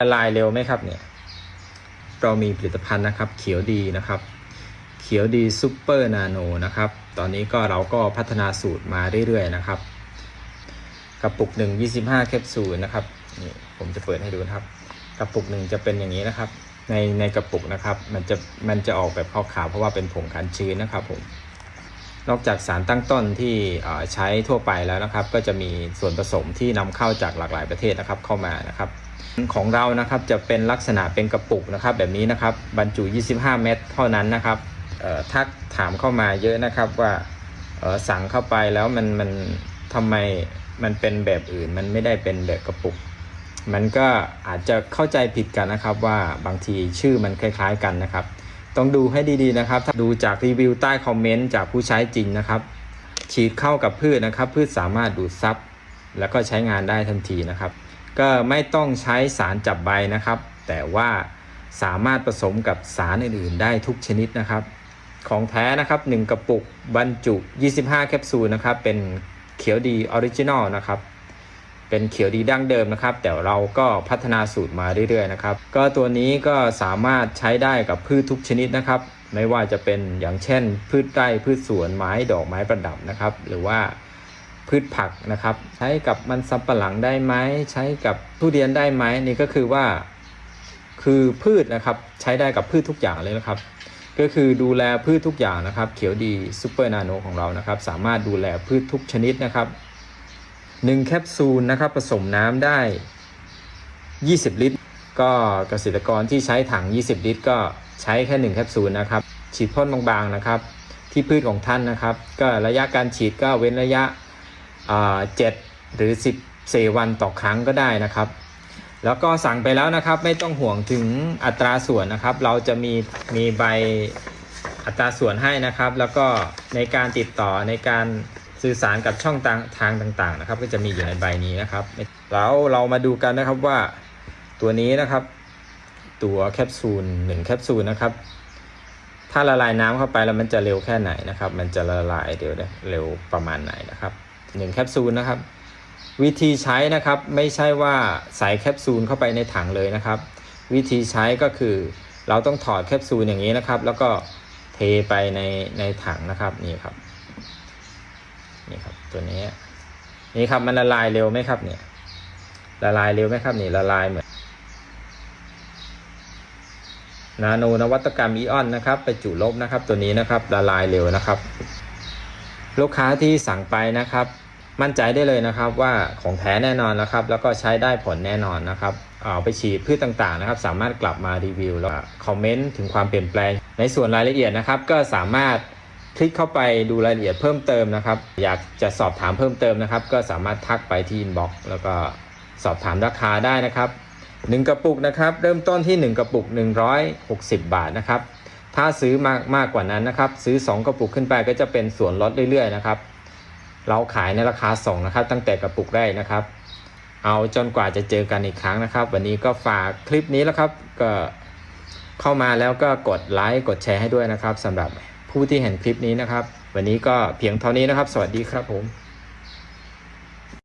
ละลายเร็วไหมครับเนี่ย เรามีผลิตภัณฑ์นะครับ เขียวดีนะครับ เขียวดีซูเปอร์นาโนนะครับ ตอนนี้ก็เราก็พัฒนาสูตรมาเรื่อยๆนะครับกระปุกหนึ่ง25แคปซูลนะครับนี่ผมจะเปิดให้ดูนะครับ กระปุกหนึ่งจะเป็นอย่างนี้นะครับ ในในกระปุกนะครับ มันจะมันจะออกแบบขาวๆเพราะว่าเป็นผงกันชื้นนะครับผม นอกจากสารตั้งต้นที่ใช้ทั่วไปแล้วนะครับ ก็จะมีส่วนผสมที่นำเข้าจากหลากหลายประเทศนะครับเข้ามานะครับของเรานะครับจะเป็นลักษณะเป็นกระปุกนะครับ แบบนี้นะครับบรรจุ 25 เม็ดเท่านั้นนะครับทักถามเข้ามาเยอะนะครับว่าสั่งเข้าไปแล้วมันมันทำไมมันเป็นแบบอื่น มันไม่ได้เป็นแบบกระปุก มันก็อาจจะเข้าใจผิดกันนะครับว่าบางทีชื่อมันคล้าย ๆกันนะครับ ต้องดูให้ดีๆนะครับ ถ้าดูจากรีวิวใต้คอมเมนต์จากผู้ใช้จริงนะครับ ฉีดเข้ากับพืชนะครับ พืชสามารถดูดซับแล้วก็ใช้งานได้ทันทีนะครับ ก็ไม่ต้องใช้สารจับใบนะครับ แต่ว่าสามารถผสมกับสารอื่นๆ ได้ทุกชนิดนะครับ ของแท้นะครับ1กระปุกบรรจุ 25 แคปซูลนะครับ เป็นเขียวดีออริจินอลนะครับ เป็นเขียวดีดั้งเดิมนะครับ แต่เราก็พัฒนาสูตรมาเรื่อยๆนะครับ ก็ตัวนี้ก็สามารถใช้ได้กับพืชทุกชนิดนะครับ ไม่ว่าจะเป็นอย่างเช่น พืชไร่พืชสวนไม้ดอกไม้ประดับนะครับ หรือว่าพืชผักนะครับ ใช้กับมันสำปะหลังได้ไหมใช้กับทุเรียนได้ไหมนี่ก็คือว่า คือพืชนะครับใช้ได้กับพืชทุกอย่างเลยนะครับ ก็คือดูแลพืชทุกอย่างนะครับ เขียวดีซูเปอร์นาโนของเรานะครับ สามารถดูแลพืชทุกชนิดนะครับ 1แคปซูลนะครับผสมน้ำได้ 20 ลิตร ก็เกษตรกรที่ใช้ถัง 20 ลิตร ก็ใช้แค่ 1 แคปซูลนะครับ ฉีดพ่นบางๆนะครับ ที่พืชของท่านนะครับ ก็ระยะการฉีดก็เว้นระยะอ่า7หรือ 14 วันต่อครั้งก็ได้นะครับ แล้วก็สั่งไปแล้วนะครับ ไม่ต้องห่วงถึงอัตราส่วนนะครับ เราจะมีมีใบอัตราส่วนให้นะครับ แล้วก็ในการติดต่อในการ สื่อสารกับช่องทางทางต่างๆนะครับ ก็จะมีอยู่ในใบนี้นะครับ แล้วเรามาดูกันนะครับว่าตัวนี้นะครับ ตัวแคปซูลหนึ่งแคปซูลนะครับ ถ้าละลายน้ำเข้าไปแล้วมันจะเร็วแค่ไหนนะครับ มันจะละลายเดี๋ยวนะเร็วประมาณไหนนะครับหนึ่งแคปซูลนะครับ วิธีใช้นะครับไม่ใช่ว่าใส่แคปซูลเข้าไปในถังเลยนะครับ วิธีใช้ก็คือเราต้องถอดแคปซูลอย่างนี้นะครับ แล้วก็เทไปในในถังนะครับนี่ครับ นี่ครับ ตัวนี้ นี่ครับมันละลายเร็วไหมครับ เนี่ย ละลายเร็วไหมครับนี่ละลายเหมือนนาโนนวัตกรรมอีออนนะครับไปจุลบนะครับ ตัวนี้นะครับละลายเร็วนะครับ ลูกค้าที่สั่งไปนะครับ มั่นใจได้เลยนะครับว่าของแท้แน่นอนนะครับ แล้วก็ใช้ได้ผลแน่นอนนะครับเอาไปฉีดพืชต่างๆนะครับ สามารถกลับมารีวิวแล้วคอมเมนต์ถึงความเปลี่ยนแปลง ในส่วนรายละเอียดนะครับ ก็สามารถ คลิกเข้าไปดูรายละเอียดเพิ่มเติมนะครับ อยากจะสอบถามเพิ่มเติมนะครับ ก็สามารถทักไปที่อินบ็อกซ์แล้วก็สอบถามราคาได้นะครับหนึ่งกระปุกนะครับ เริ่มต้นที่ 1 กระปุก 160 บาทนะครับ ถ้าซื้อมากมากกว่านั้นนะครับ ซื้อ 2 กระปุกขึ้นไปก็จะเป็นส่วนลดเรื่อยๆนะครับ เราขายในราคาส่งนะครับ ตั้งแต่กระปุกแรกนะครับ เอาจนกว่าจะเจอกันอีกครั้งนะครับ วันนี้ก็ฝากคลิปนี้แล้วครับก็เข้ามาแล้วก็กดไลค์กดแชร์ให้ด้วยนะครับสำหรับ ผู้ที่เห็นคลิปนี้นะครับ วันนี้ก็เพียงเท่านี้นะครับ สวัสดีครับผม